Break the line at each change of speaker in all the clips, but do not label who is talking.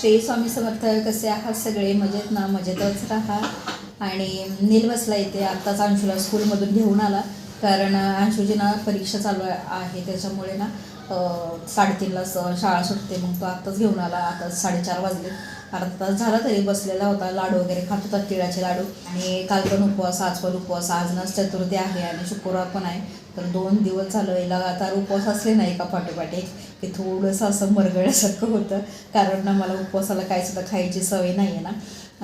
श्री स्वामी समर्थ कसे आहात सगळे? मजेत ना? मजेतच राहा. आणि नीलवसला येते आत्ताच अंशूला स्कूलमधून घेऊन आला. कारण अंशूची ना परीक्षा चालू आहे त्याच्यामुळे ना साडेतीनला शाळा सुटते. मग तो आत्ताच घेऊन आला. आता साडेचार वाजले. अर्धा तास झाला तरी बसलेला होता लाडू वगैरे खात होता तिळाचे लाडू. आणि काल पण उपवास आज पण उपवास आज नस चतुर्थी आहे आणि शुक्रवार पण आहे. तर दोन दिवस झालं याला आता उपवास असले नाही का पाठोपाठी की थोडंसं असं मरगळ्यासारखं होतं. कारण ना मला उपवासाला काय सुद्धा खायची सवय नाही आहे ना.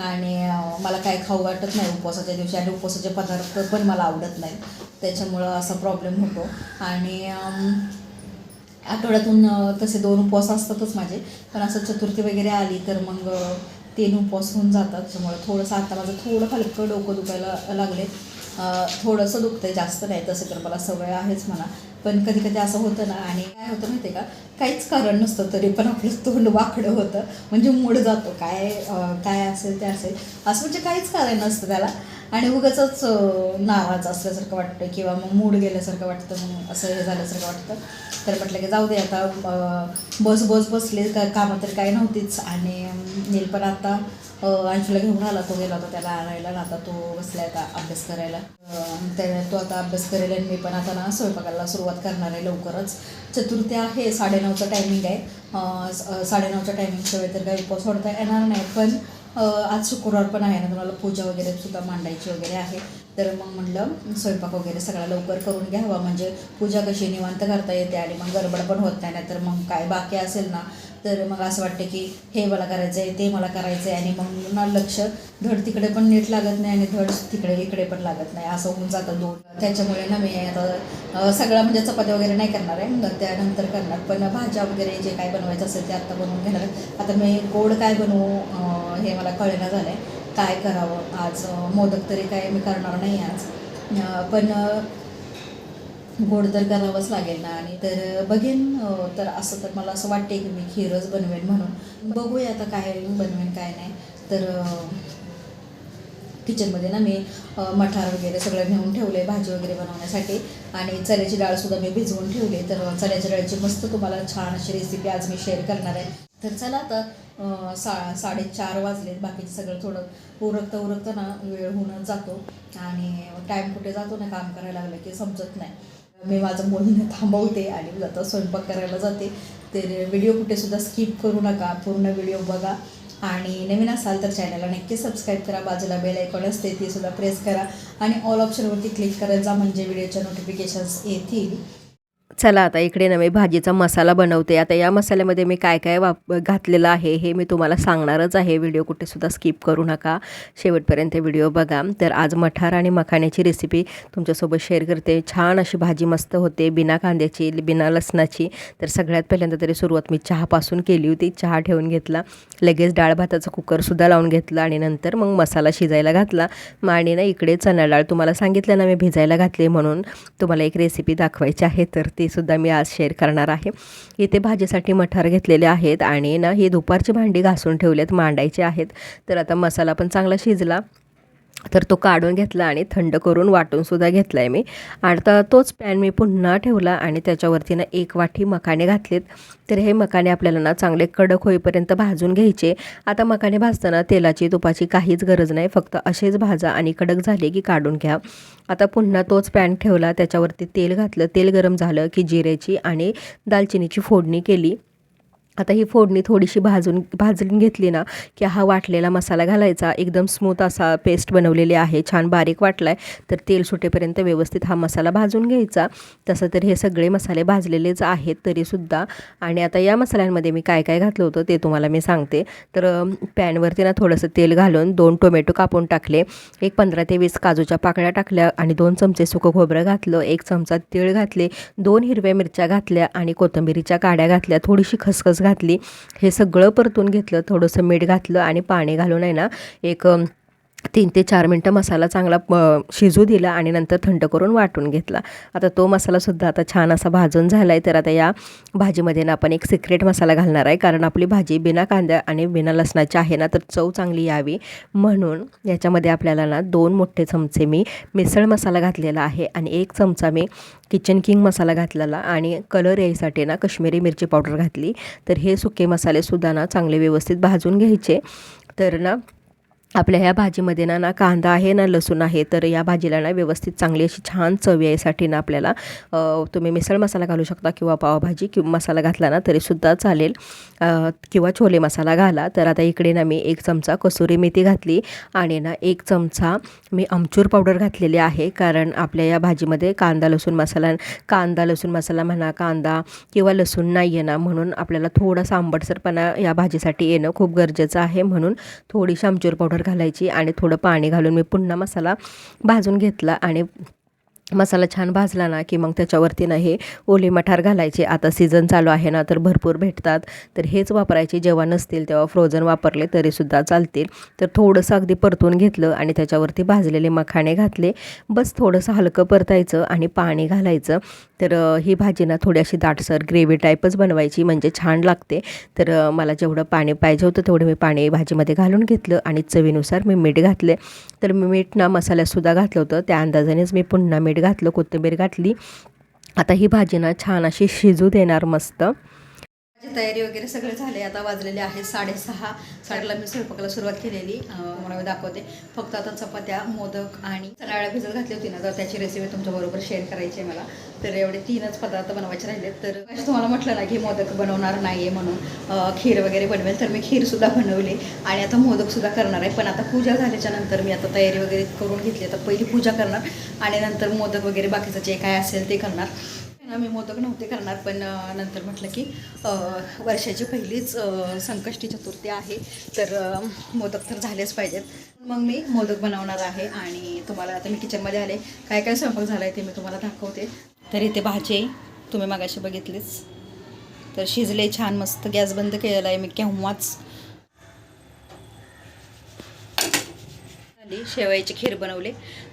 आणि मला काय खाऊ वाटत नाही उपवासाच्या दिवशी आणि उपवासाचे पदार्थ पण मला आवडत नाहीत. त्याच्यामुळं असा प्रॉब्लेम होतो. आणि आठवड्यातून तसे दोन उपवास असतातच माझे. पण असं चतुर्थी वगैरे आली तर मग तीन उपवास होऊन जातात. त्याच्यामुळे थोडंसं आता माझं थोडं हलकं डोकं दुखायला लागले. थोडंसं दुखतंय जास्त नाही तसं तर मला सवय आहेच म्हणा. पण कधी कधी असं होतं ना आणि काय होतं माहिती आहे का? काहीच कारण नसतं तरी पण आपलं तोंड वाकडं होतं. म्हणजे मूड जातो काय काय असेल ते असेल. असं म्हणजे काहीच कारण नसतं त्याला. आणि उगाच नाराज असल्यासारखं वाटतं किंवा मग मूड गेल्यासारखं वाटतं मग असं हे झाल्यासारखं वाटतं. तर म्हटलं की जाऊ दे आता बस बस बसले का कामं तर काही नव्हतीच. आणि नील पण आता अं, अंशूला घेऊन आला तो गेला होता त्याला आणायला ना आता तो बसला आता अभ्यास करायला. त्याने त्या तो आता अभ्यास करेल आणि मी पण आता ना स्वयंपाकाला सुरुवात करणार आहे लवकरच. चतुर्थी आहे साडेनऊचं टायमिंग आहे. साडेनऊच्या टायमिंगच्या वेळ तर काही उपवास सोडता येणार नाही. पण आज शुक्रवार पण आहे ना तुम्हाला पूजा वगैरे सुद्धा मांडायची वगैरे आहे. तर मग म्हटलं स्वयंपाक वगैरे सगळा लवकर करून घ्यावा. म्हणजे पूजा कशी निवांत करता येते आणि मग गडबड पण होत नाही तर मग काय बाकी असेल ना तर मग असं वाटतं की हे मला करायचं आहे ते मला करायचं आहे आणि मग ना लक्ष धड तिकडे पण नीट लागत नाही आणि धड तिकडे इकडे पण लागत नाही. असं होऊन जातं दोन. त्याच्यामुळे ना मी आता सगळं म्हणजे चपाती वगैरे नाही करणार आहे. नंतर त्यानंतर करणार. पण भाज्या वगैरे जे काय बनवायचं असेल ते आत्ता बनवून घेणार आता मी गोड काय बनवू त्यामुळे हे मला कळेना झालं आहे काय करावं? आज मोदक तरी काय मी करणार नाही आज. पण गोड तर करावंच लागेल ना. आणि तर बघेन तर असं तर मला असं वाटते की मी खीरच बनवेन म्हणून. बघूया आता काय बनवेन काय नाही. तर किचनमध्ये ना मी मठार वगैरे सगळं नेऊन ठेवले भाजी वगैरे बनवण्यासाठी. आणि चण्याची डाळसुद्धा मी भिजवून ठेवली. तर चण्याच्या डाळीची मस्त तुम्हाला छान अशी रेसिपी आज मी शेअर करणार आहे. तर चला आता सा साडेचार वाजले. बाकीचं सगळं थोडं उरकता उरकता ना वेळ होऊनच जातो. आणि टाईम कुठे जातो ना काम करायला लागलं की समजत नाही. मी माझं बोलणं थांबवते आणि जाता स्वयंपाक करायला जाते. तर व्हिडिओ कुठेसुद्धा स्किप करू नका. पूर्ण व्हिडिओ बघा. आणि नवीन असाल तर चॅनलला नक्की सबस्क्राईब करा. बाजूला बेल आयकॉन असते ती सुद्धा प्रेस करा. आणि ऑल ऑप्शनवरती क्लिक करायचा म्हणजे व्हिडिओच्या नोटिफिकेशन्स येतील.
चला आता इकडे नव्हे भाजीचा मसाला बनवते. आता या मसाल्यामध्ये मी काय काय वाप घातलेलं आहे हे मी तुम्हाला सांगणारच आहे. व्हिडिओ कुठेसुद्धा स्किप करू नका. शेवटपर्यंत व्हिडिओ बघा. तर आज मठार आणि मखाण्याची रेसिपी तुमच्यासोबत शेअर करते. छान अशी भाजी मस्त होते बिना कांद्याची बिना लसणाची. तर सगळ्यात पहिल्यांदा तरी सुरुवात मी चहापासून केली होती. चहा ठेवून घेतला. लगेच डाळ भाताचा कुकरसुद्धा लावून घेतला आणि नंतर मग मसाला शिजायला घातला. मग आणि ना इकडे चणा डाळ तुम्हाला सांगितलं ना मी भिजायला घातली म्हणून. तुम्हाला एक रेसिपी दाखवायची आहे तर ते सुद्धा मी आज शेअर करणार आहे. इथे भाजीसाठी मठार घेतलेले आहेत आणि ना ही दुपारची भांडी घासून ठेवलेत मांडायची आहेत. तर आता मसाला पण चांगला शिजला. तर तो काढून घेतला आणि थंड करून वाटूनसुद्धा घेतला आहे मी. आणि आता तोच पॅन मी पुन्हा ठेवला आणि त्याच्यावरती ना एक वाटी मकाने घातलेत. तर हे मकाने आपल्याला ना चांगले कडक होईपर्यंत भाजून घ्यायचे. आता मकाने भाजताना तेलाची तुपाची काहीच गरज नाही. फक्त असेच भाजा आणि कडक झाले की काढून घ्या. आता पुन्हा तोच पॅन ठेवला. त्याच्यावरती तेल घातलं. तेल गरम झालं की जिऱ्याची आणि दालचिनीची फोडणी केली. आता ही फोडणी थोडीशी भाजून भाजून घेतली ना की हा वाटलेला मसाला घालायचा. एकदम स्मूथ असा पेस्ट बनवलेली आहे. छान बारीक वाटला आहे तर तेल सुटेपर्यंत व्यवस्थित हा मसाला भाजून घ्यायचा. तसं तर हे सगळे मसाले भाजलेलेच आहेत तरीसुद्धा. आणि आता या मसाल्यांमध्ये मी काय काय घातलं होतं ते तुम्हाला मी सांगते. तर पॅनवरती ना थोडंसं तेल घालून दोन टोमॅटो कापून टाकले. एक पंधरा ते वीस काजूच्या पाकळ्या टाकल्या आणि दोन चमचे सुकं खोबरं घातलं. एक चमचा तीळ घातले. दोन हिरव्या मिरच्या घातल्या आणि कोथिंबिरीच्या काड्या घातल्या. थोडीशी खसखस घातली. हे सगळं परतून घेतलं थोडंसं मीठ घातलं आणि पाणी घालून आहे ना एक तीन ते चार मिनटं मसाला चांगला शिजू दिला आणि नंतर थंड करून वाटून घेतला. आता तो मसालासुद्धा आता छान असा भाजून झाला आहे तर आता या भाजीमध्ये ना आपण एक सिक्रेट मसाला घालणार आहे. कारण आपली भाजी बिना कांद्या आणि बिना लसणाची आहे ना तर चव चांगली यावी. म्हणून याच्यामध्ये आपल्याला ना दोन मोठे चमचे मी मिसळ मसाला घातलेला आहे आणि एक चमचा मी किचन किंग मसाला घातलेला आणि कलर यायसाठी ना कश्मीरी मिरची पावडर घातली. तर हे सुके मसालेसुद्धा ना चांगले व्यवस्थित भाजून घ्यायचे. तर ना आपल्या ह्या भाजीमध्ये ना ना कांदा आहे ना लसूण आहे तर या भाजीला ना व्यवस्थित चांगली अशी छान चव यासाठी ना आपल्याला तुम्ही मिसळ मसाला घालू शकता किंवा पावभाजी किंवा मसाला घातला ना तरीसुद्धा चालेल. किंवा छोले मसाला घाला. तर आता इकडे ना मी एक चमचा कसुरी मेथी घातली आणि ना एक चमचा मी आमचूर पावडर घातलेली आहे. कारण आपल्या या भाजीमध्ये कांदा लसूण मसाला कांदा लसूण मसाला म्हणा कांदा किंवा लसूण नाही आहे ना म्हणून आपल्याला थोडासा आंबटसरपणा या भाजीसाठी येणं खूप गरजेचं आहे. म्हणून थोडीशी आमचूर पावडर घालायची आणि थोडं पाणी घालून मी पुन्हा मसाला भाजून घेतला आणि मसाला छान भाजला ना की मग त्याच्यावरती ना हे ओले मठार घालायचे. आता सीझन चालू आहे ना तर भरपूर भेटतात. तर हेच वापरायचे. जेव्हा नसतील तेव्हा फ्रोझन वापरले तरीसुद्धा चालतील. तर थोडंसं अगदी परतून घेतलं आणि त्याच्यावरती भाजलेले मखाणे घातले. बस थोडंसं हलकं परतायचं आणि पाणी घालायचं. तर ही भाजी ना थोडी अशी दाटसर ग्रेव्ही टाईपच बनवायची म्हणजे छान लागते. तर मला जेवढं पाणी पाहिजे होतं तेवढं मी पाणी भाजीमध्ये घालून घेतलं आणि चवीनुसार मी मीठ घातले. तर मी मीठ ना मसाल्यातसुद्धा घातलं होतं. त्या अंदाजानेच मी पुन्हा मीठ घातलं कोथिंबीर घातली. आता ही भाजी ना छान अशी शिजू देणार मस्त.
माझी तयारी वगैरे सगळे झाले आता वाजलेले आहे साडेसहा. साडेला मी स्वयंपाकाला सुरुवात केलेली. मला मी दाखवते. फक्त आता चपात्या मोदक आणि चणाळ्या भिजत घातली होती ना तर त्याची रेसिपी तुमच्याबरोबर शेअर करायची आहे मला. तर एवढे तीनच पदार्थ बनवायचे राहिलेत तर मगाशी तुम्हाला म्हटलं ना की मोदक बनवणार नाही आहे म्हणून खीर वगैरे बनवेल. तर मी खीरसुद्धा बनवली आणि आता मोदकसुद्धा करणार आहे. पण आता पूजा झाल्याच्यानंतर मी आता तयारी वगैरे करून घेतली. आता पहिली पूजा करणार आणि नंतर मोदक वगैरे बाकीचं जे काय असेल ते करणार. मी मोदक नव्हते करणार पण नंतर म्हटलं की वर्षाची पहिलीच संकष्टी चतुर्थी आहे तर मोदक तर झालेच पाहिजेत. मग मी मोदक बनवणार आहे आणि तुम्हाला आता मी किचनमध्ये आले. काय काय स्वयंपाक झाला आहे ते मी तुम्हाला दाखवते. तर इथे भाजी तुम्ही मागाशी बघितलीच. तर शिजले छान मस्त गॅस बंद केलेला आहे. मी केव्हाच झाली शेवयाची खीर बनवली.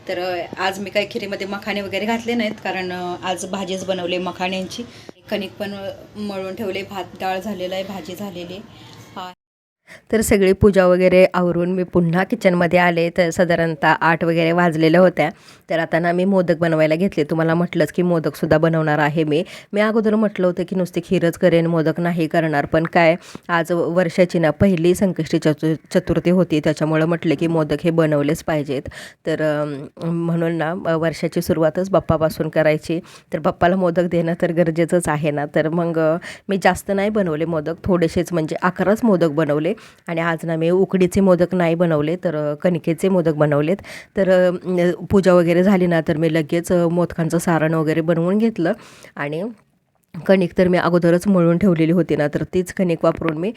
तर आज मी काही खिरीमध्ये मखाणे वगैरे घातले नाहीत कारण आज भाजीच बनवली मखाण्यांची. कणिक पण मळून ठेवले. भात डाळ झालेला आहे भाजी झालेली आहे.
तर सगळी पूजा वगैरे आवरून मी पुन्हा किचनमध्ये आले. तर साधारणतः आठ वगैरे वाजलेल्या होत्या. तर आता ना मी मोदक बनवायला घेतले. तुम्हाला म्हटलंच की मोदकसुद्धा बनवणार आहे मी. मी अगोदर म्हटलं होतं की नुसती खीरच करेन मोदक नाही करणार. पण काय आज वर्षाची ना पहिली संकष्टी चतु चतुर्थी होती. त्याच्यामुळं म्हटलं की मोदक हे बनवलेच पाहिजेत. तर म्हणून ना वर्षाची सुरुवातच बाप्पापासून करायची. तर बाप्पाला मोदक देणं तर गरजेचंच आहे ना. तर मग मी जास्त नाही बनवले मोदक. थोडेसेच म्हणजे अकराच मोदक बनवले. आणि आज ना मी उकडीचे मोदक नाही बनवले तर कणिकेचे कणकेचे मोदक बनवलेत. तर पूजा वगैरे झाली ना तर मी लगेच मोदकांचं सारण वगैरे बनवून घेतलं. आणि कणिक तर मी अगोदरच मळून ठेवलेली होती ना तर तीच कणिक वापरून मी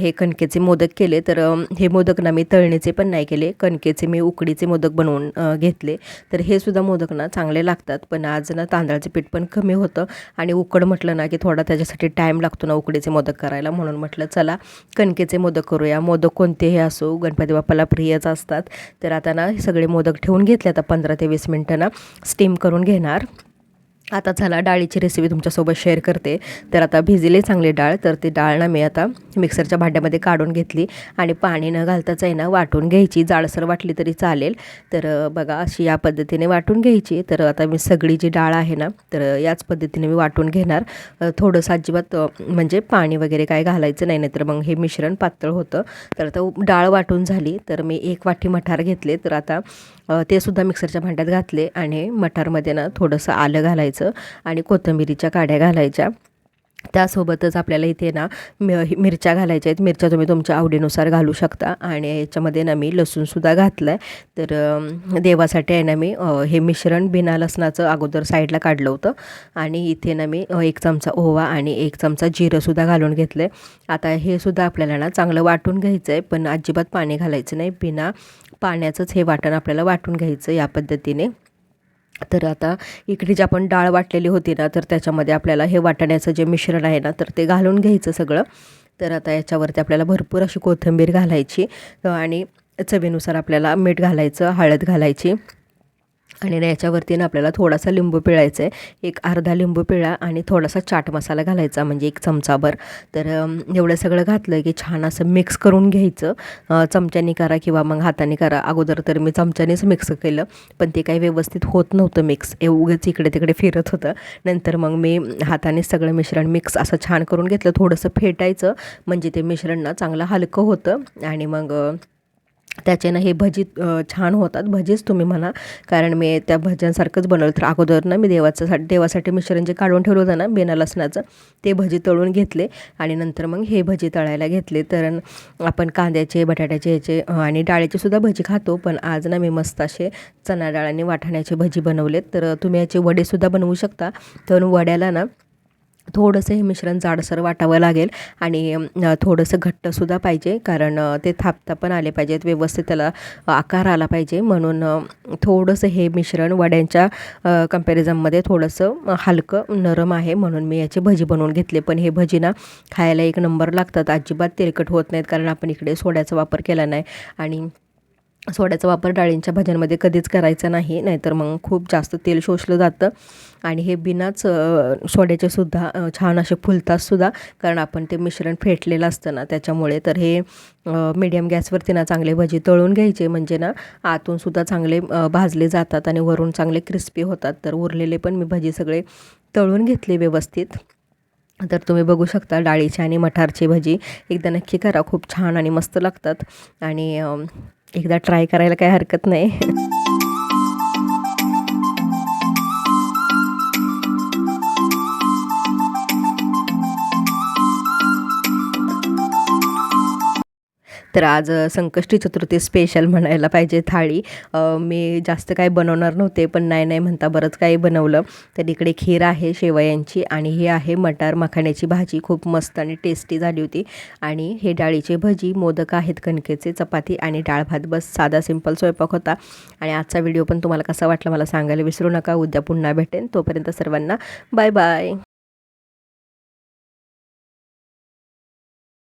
हे कणकेचे मोदक केले. तर हे मोदक ना मी तळणीचे पण नाही केले. कणकेचे मी उकडीचे मोदक बनवून घेतले. तर हे सुद्धा मोदक ना चांगले लागतात. पण आज ना तांदळाचे पीठ पण कमी होतं आणि उकड म्हटलं ना की थोडा त्याच्यासाठी टाईम लागतो ना उकडीचे मोदक करायला. म्हणून म्हटलं चला कणकेचे मोदक करूया. मोदक कोणतेही असो गणपती बाप्पाला प्रियच असतात. तर आता ना हे सगळे मोदक ठेवून घेतले. आता पंधरा ते वीस मिनटं ना स्टीम करून घेणार. आता चला डाळीची रेसिपी तुमच्यासोबत शेअर करते. तर आता भिजले चांगली डाळ तर ती डाळ ना मी आता मिक्सरच्या भांड्यामध्ये काढून घेतली. आणि पाणी न घालताच आहे ना वाटून घ्यायची. जाडसर वाटली तरी चालेल. तर बघा अशी या पद्धतीने वाटून घ्यायची. तर आता मी सगळी जी डाळ आहे ना तर याच पद्धतीने मी वाटून घेणार. थोडंसं अजिबात म्हणजे पाणी वगैरे काय घालायचं नाही. नाहीतर मग हे मिश्रण पातळ होतं. तर आता डाळ वाटून झाली. तर मी एक वाटी मठार घेतले. तर आता ते सुद्धा मिक्सरच्या भांड्यात घातले. आणि मठारमध्ये ना थोडंसं आलं घालायचं. आणि कोथिंबिरीच्या काड्या घालायच्या. त्यासोबतच आपल्याला इथे ना मि मिरच्या घालायच्या आहेत. मिरच्या तुम्ही तुमच्या आवडीनुसार घालू शकता. आणि याच्यामध्ये ना मी लसूणसुद्धा घातलं आहे तर देवासाठी आहे ना मी हे मिश्रण बिना लसणाचं अगोदर साईडला काढलं होतं. आणि इथे ना मी एक चमचा ओवा आणि एक चमचा जिरंसुद्धा घालून घेतलं आहे आता हे सुद्धा आपल्याला ना चांगलं वाटून घ्यायचं आहे पण अजिबात पाणी घालायचं नाही. बिना पाण्याचंच हे वाटण आपल्याला वाटून घ्यायचं या पद्धतीने. तर आता इकडे जी आपण डाळ वाटलेली होती ना तर त्याच्यामध्ये आपल्याला हे वाटण्याचं जे मिश्रण आहे ना तर ते घालून घ्यायचं सगळं. तर आता याच्यावरती आपल्याला भरपूर अशी कोथिंबीर घालायची. आणि चवीनुसार आपल्याला मीठ घालायचं हळद घालायची. आणि याच्यावरती ना आपल्याला थोडासा लिंबू पिळायचा आहे एक अर्धा लिंबू पिळा आणि थोडासा चाट मसाला घालायचा म्हणजे एक चमचाभर. तर एवढं सगळं घातलं की छान असं मिक्स करून घ्यायचं. चमच्याने चमच्यानी करा किंवा मग हाताने करा. अगोदर तर मी चमच्यानेच मिक्स केलं पण ते काही व्यवस्थित होत नव्हतं मिक्स. एवढंच इकडे तिकडे फिरत होतं. नंतर मग मी हाताने सगळं मिश्रण मिक्स असं छान करून घेतलं. थोडंसं फेटायचं म्हणजे ते मिश्रण ना चांगलं हलकं होतं. आणि मग त्याच्यानं हे भजी छान होतात. भजीच तुम्ही म्हणा. कारण मी त्या भज्यांसारखंच बनवलं. तर अगोदर ना मी देवाचं सा देवासाठी मिश्रण जे काढून ठेवलं होतं ना बिना लसणाचं. ते भजी तळून घेतले आणि नंतर मग हे भजी तळायला घेतले. तर आपण कांद्याचे बटाट्याचे ह्याचे आणि डाळीचे सुद्धा भजी खातो. पण आज ना मी मस्त असे चणा डाळ आणि वाटाण्याचे भजी बनवलेत. तर तुम्ही याचे वडेसुद्धा बनवू शकता. तर वड्याला ना थोडंसं हे मिश्रण जाडसर वाटावं लागेल आणि थोडंसं घट्टसुद्धा पाहिजे कारण ते थापता पण आले पाहिजेत व्यवस्थित त्याला आकार आला पाहिजे. म्हणून थोडंसं हे मिश्रण वड्यांच्या कम्पॅरिझनमध्ये थोडंसं हलकं नरम आहे. म्हणून मी याची भजी बनवून घेतले. पण हे भजी ना खायला एक नंबर लागतात. अजिबात तेलकट होत नाहीत कारण आपण इकडे सोड्याचा वापर केला नाही. आणि सोड्याचा वापर डाळींच्या भाज्यांमध्ये कधीच करायचा नाही नाहीतर मग खूप जास्त तेल शोषलं जातं. आणि हे बिनाच सोड्याचेसुद्धा छान असे फुलतातसुद्धा कारण आपण ते मिश्रण फेटलेलं असतं ना त्याच्यामुळे. तर हे मीडियम गॅसवरती ना चांगले भजी तळून घ्यायचे म्हणजे ना आतूनसुद्धा चांगले भाजले जातात आणि वरून चांगले क्रिस्पी होतात. तर उरलेले पण मी भजी सगळे तळून घेतले व्यवस्थित. तर तुम्ही बघू शकता डाळीची आणि मठारची भजी एकदा नक्की करा खूप छान आणि मस्त लागतात. आणि एकदा ट्राय करायला काही हरकत नाही. तर आज संकष्टी चतुर्थी स्पेशल म्हणायला पाहिजे थाळी. मी जास्त काही बनवणार नव्हते पण नाही नाही म्हणता बरंच काही बनवलं. तर इकडे खीर आहे शेवयांची आणि ही आहे मटार मखाण्याची भाजी. खूप मस्त आणि टेस्टी झाली होती. आणि हे डाळीचे भजी मोदक आहेत कणकेचे चपाती आणि डाळ भात. बस साधा सिंपल स्वयंपाक होता. आणि आजचा व्हिडिओ पण तुम्हाला कसा वाटला मला सांगायला विसरू नका. उद्या पुन्हा भेटेन. तोपर्यंत सर्वांना बाय बाय